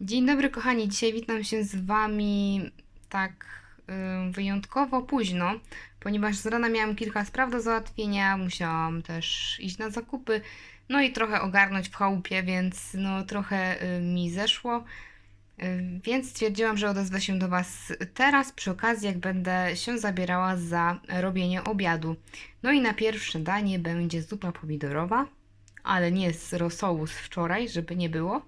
Dzień dobry, kochani. Dzisiaj witam się z Wami tak wyjątkowo późno, ponieważ z rana miałam kilka spraw do załatwienia, musiałam też iść na zakupy, no i trochę ogarnąć w chałupie, więc no trochę y, mi zeszło. Y, Więc stwierdziłam, że odezwę się do Was teraz, przy okazji, jak będę się zabierała za robienie obiadu. No i na pierwsze danie będzie zupa pomidorowa, ale nie z rosołu z wczoraj, żeby nie było.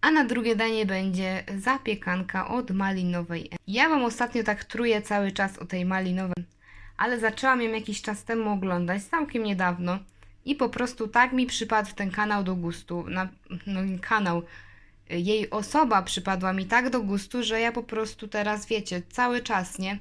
A na drugie danie będzie zapiekanka od malinowej. Ja Wam ostatnio tak truję cały czas o tej malinowej, ale zaczęłam ją jakiś czas temu oglądać, całkiem niedawno. I po prostu tak mi przypadł ten kanał do gustu. Na, no kanał, jej osoba przypadła mi tak do gustu, że ja po prostu teraz, wiecie, cały czas, nie?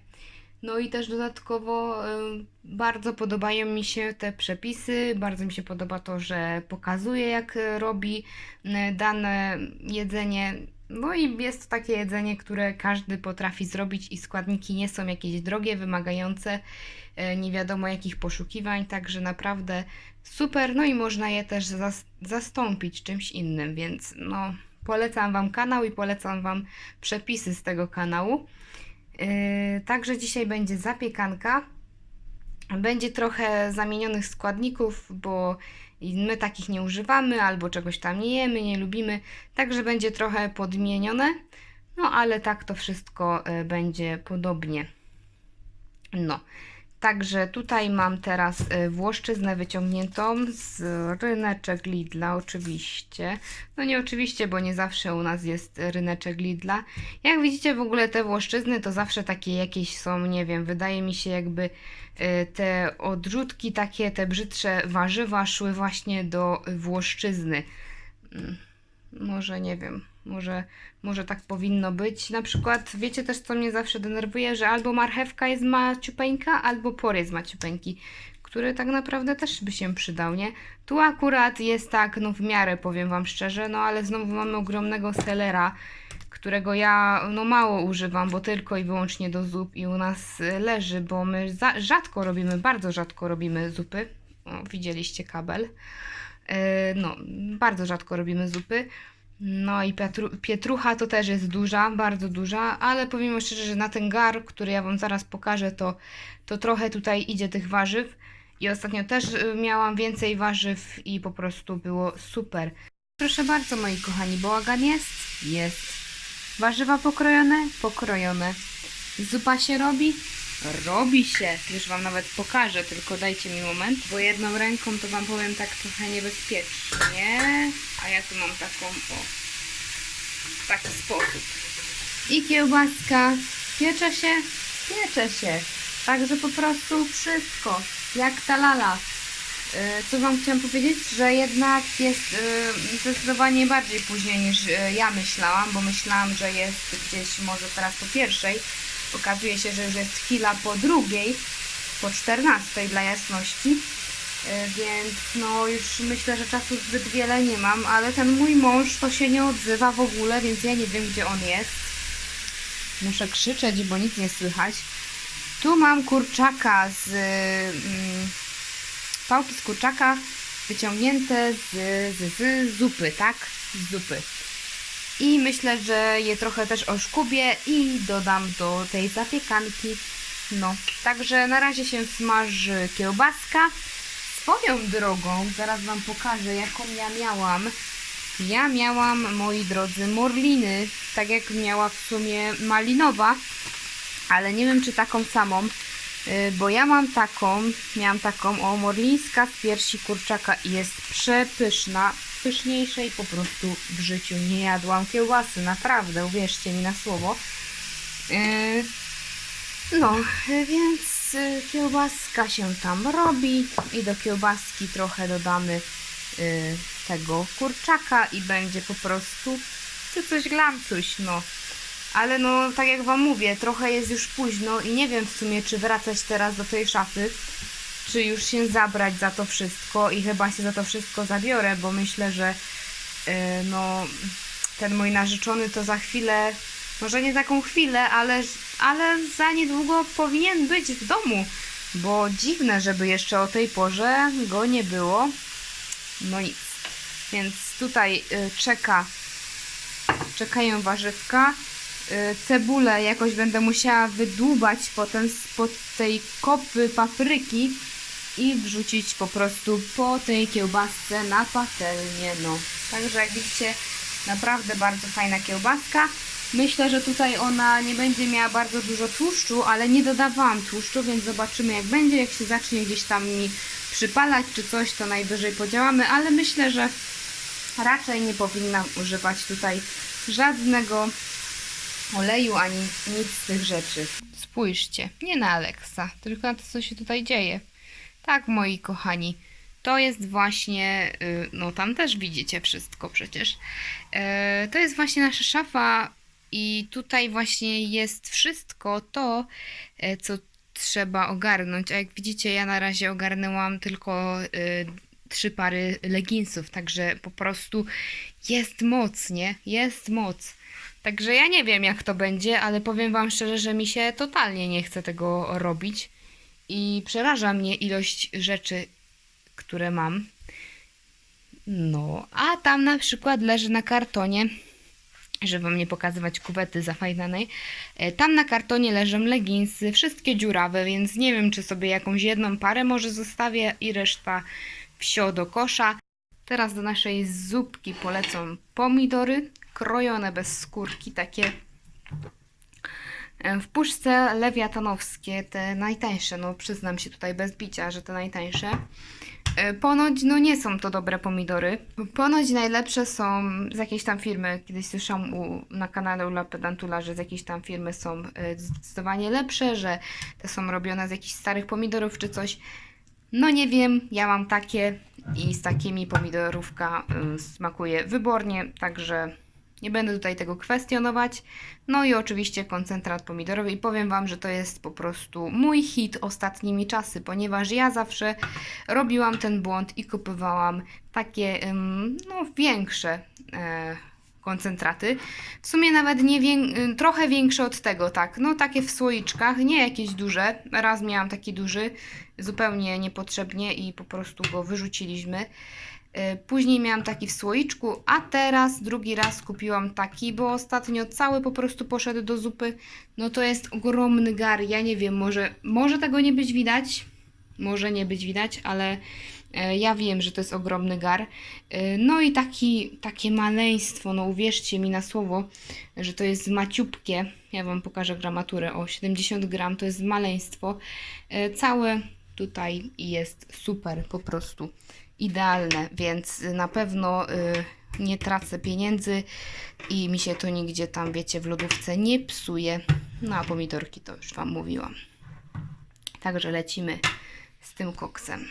No i też dodatkowo y, bardzo podobają mi się te przepisy, bardzo mi się podoba to, że pokazuje jak robi y, dane jedzenie. No i jest to takie jedzenie, które każdy potrafi zrobić i składniki nie są jakieś drogie, wymagające y, nie wiadomo jakich poszukiwań, także naprawdę super. No i można je też zas- zastąpić czymś innym, więc no polecam Wam kanał i polecam Wam przepisy z tego kanału. Yy, Także dzisiaj będzie zapiekanka. Będzie trochę zamienionych składników, bo my takich nie używamy, albo czegoś tam nie jemy, nie lubimy. Także będzie trochę podmienione. No ale tak to wszystko y, będzie podobnie. No. Także tutaj mam teraz y, włoszczyznę wyciągniętą z ryneczek Lidla, oczywiście. No nie oczywiście, bo nie zawsze u nas jest ryneczek Lidla. Jak widzicie, w ogóle te włoszczyzny to zawsze takie jakieś są, nie wiem, wydaje mi się jakby y, te odrzutki, takie te brzydsze warzywa szły właśnie do włoszczyzny. Mm, Może nie wiem, może, może tak powinno być. Na przykład, wiecie też, co mnie zawsze denerwuje, że albo marchewka jest maciupeńka, albo por jest maciupeńki, który tak naprawdę też by się przydał, nie? Tu akurat jest tak, no w miarę, powiem Wam szczerze, no ale znowu mamy ogromnego selera, którego ja no mało używam, bo tylko i wyłącznie do zup i u nas y, leży, bo my za, rzadko robimy, bardzo rzadko robimy zupy. O, widzieliście kabel. Yy, no, bardzo rzadko robimy zupy. No i pietru, pietrucha to też jest duża, bardzo duża, ale powiem szczerze, że na ten gar, który ja Wam zaraz pokażę, to, to trochę tutaj idzie tych warzyw. I ostatnio też y, miałam więcej warzyw i po prostu było super. Proszę bardzo moi kochani, bałagan jest? Jest. Warzywa pokrojone? Pokrojone. Zupa się robi? Robi się. Już Wam nawet pokażę, tylko dajcie mi moment, bo jedną ręką to Wam powiem tak trochę niebezpiecznie. A ja tu mam taką, o, w taki sposób. I kiełbaska. Piecze się? Piecze się. Także po prostu wszystko. Jak ta lala. Yy, Co Wam chciałam powiedzieć, że jednak jest yy, zdecydowanie bardziej później niż yy, ja myślałam, bo myślałam, że jest gdzieś może teraz po pierwszej. Okazuje się, że już jest chwila po drugiej, po 14 dla jasności. Yy, Więc no już myślę, że czasu zbyt wiele nie mam, ale ten mój mąż to się nie odzywa w ogóle, więc ja nie wiem gdzie on jest. Muszę krzyczeć, bo nic nie słychać. Tu mam kurczaka z mm, pałki z kurczaka wyciągnięte z, z, z zupy, tak? Z zupy. I myślę, że je trochę też oszkubię i dodam do tej zapiekanki. No, także na razie się smaży kiełbaska. Swoją drogą, zaraz Wam pokażę, jaką ja miałam. Ja miałam, moi drodzy, morliny, tak jak miała w sumie malinowa, ale nie wiem, czy taką samą. Y, Bo ja mam taką, miałam taką, o, morlińska z piersi kurczaka i jest przepyszna. Pyszniejszej po prostu w życiu nie jadłam kiełbasy, naprawdę, uwierzcie mi na słowo. Yy, no, więc y, kiełbaska się tam robi i do kiełbaski trochę dodamy y, tego kurczaka i będzie po prostu czy coś no. Ale no, tak jak Wam mówię, trochę jest już późno i nie wiem w sumie, czy wracać teraz do tej szafy, czy już się zabrać za to wszystko i chyba się za to wszystko zabiorę, bo myślę, że yy, no, ten mój narzeczony to za chwilę, może nie taką chwilę, ale, ale za niedługo powinien być w domu, bo dziwne, żeby jeszcze o tej porze go nie było. No nic. Więc tutaj y, czeka czekają warzywka. Y, Cebulę jakoś będę musiała wydłubać potem spod tej kopy papryki i wrzucić po prostu po tej kiełbasce na patelnię. No. Także jak widzicie, naprawdę bardzo fajna kiełbaska. Myślę, że tutaj ona nie będzie miała bardzo dużo tłuszczu, ale nie dodawałam tłuszczu, więc zobaczymy jak będzie. Jak się zacznie gdzieś tam mi przypalać czy coś, to najwyżej podziałamy, ale myślę, że raczej nie powinnam używać tutaj żadnego oleju ani nic z tych rzeczy. Spójrzcie, nie na Alexa, tylko na to, co się tutaj dzieje. Tak, moi kochani, to jest właśnie, y, no tam też widzicie wszystko przecież. E, To jest właśnie nasza szafa i tutaj właśnie jest wszystko to, e, co trzeba ogarnąć. A jak widzicie, ja na razie ogarnęłam tylko y, trzy pary leginsów, także po prostu jest moc, nie? Jest moc. Także ja nie wiem, jak to będzie, ale powiem Wam szczerze, że mi się totalnie nie chce tego robić. I przeraża mnie ilość rzeczy, które mam. No, a tam na przykład leży na kartonie, żeby Wam nie pokazywać kuwety zafajdanej, e, tam na kartonie leżą leginsy, wszystkie dziurawe, więc nie wiem, czy sobie jakąś jedną parę może zostawię i reszta wsio do kosza. Teraz do naszej zupki polecą pomidory, krojone bez skórki, takie w puszce lewiatanowskie, te najtańsze, no przyznam się tutaj bez bicia, że te najtańsze. E, Ponoć, no nie są to dobre pomidory. Ponoć najlepsze są z jakiejś tam firmy, kiedyś słyszałam u, na kanale Ula Pedantula, że z jakiejś tam firmy są e, zdecydowanie lepsze, że te są robione z jakichś starych pomidorów czy coś. No nie wiem, ja mam takie i z takimi pomidorówka y, smakuje wybornie, także nie będę tutaj tego kwestionować. No i oczywiście koncentrat pomidorowy i powiem Wam, że to jest po prostu mój hit ostatnimi czasy, ponieważ ja zawsze robiłam ten błąd i kupowałam takie no, większe e, koncentraty. W sumie nawet nie wię- y, trochę większe od tego, tak. No takie w słoiczkach, nie jakieś duże. Raz miałam taki duży, zupełnie niepotrzebnie i po prostu go wyrzuciliśmy. Y, Później miałam taki w słoiczku, a teraz drugi raz kupiłam taki, bo ostatnio cały po prostu poszedł do zupy. No to jest ogromny gar, ja nie wiem, może, może tego nie być widać, może nie być widać, ale e, ja wiem, że to jest ogromny gar. E, No i taki, takie maleństwo, no uwierzcie mi na słowo, że to jest maciupkie. Ja Wam pokażę gramaturę. O, 70 gram to jest maleństwo. E, Całe tutaj jest super, po prostu idealne, więc na pewno y, nie tracę pieniędzy i mi się to nigdzie tam, wiecie, w lodówce nie psuje. No a pomidorki to już Wam mówiłam. Także lecimy z tym koksem.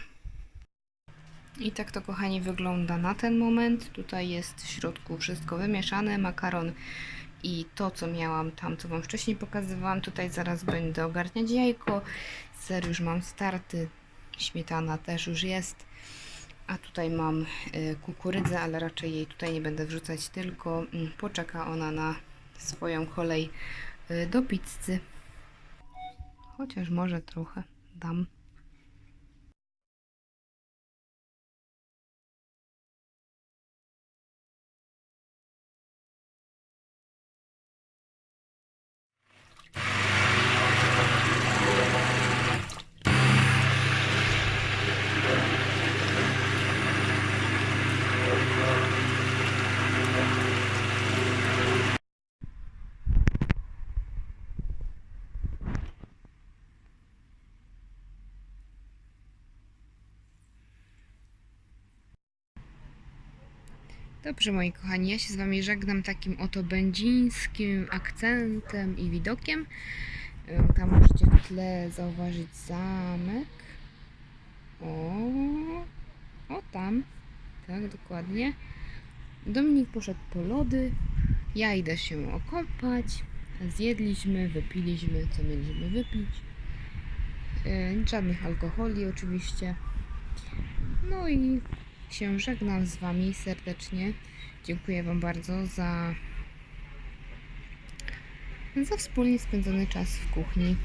I tak to, kochani, wygląda na ten moment. Tutaj jest w środku wszystko wymieszane, makaron i to, co miałam tam, co Wam wcześniej pokazywałam. Tutaj zaraz będę ogarniać jajko. Ser już mam starty, śmietana też już jest. A tutaj mam y, kukurydzę, ale raczej jej tutaj nie będę wrzucać, tylko mm, poczeka ona na swoją kolej y, do pizzy. Chociaż może trochę dam. Dobrze, moi kochani, ja się z Wami żegnam takim oto będzińskim akcentem i widokiem. Ym, Tam możecie w tle zauważyć zamek. O, o tam. Tak, dokładnie. Dominik poszedł po lody. Ja idę się okąpać. Zjedliśmy, wypiliśmy, co mieliśmy wypić. Yy, żadnych alkoholi oczywiście. No i się żegnam z Wami serdecznie. Dziękuję Wam bardzo za, za wspólnie spędzony czas w kuchni.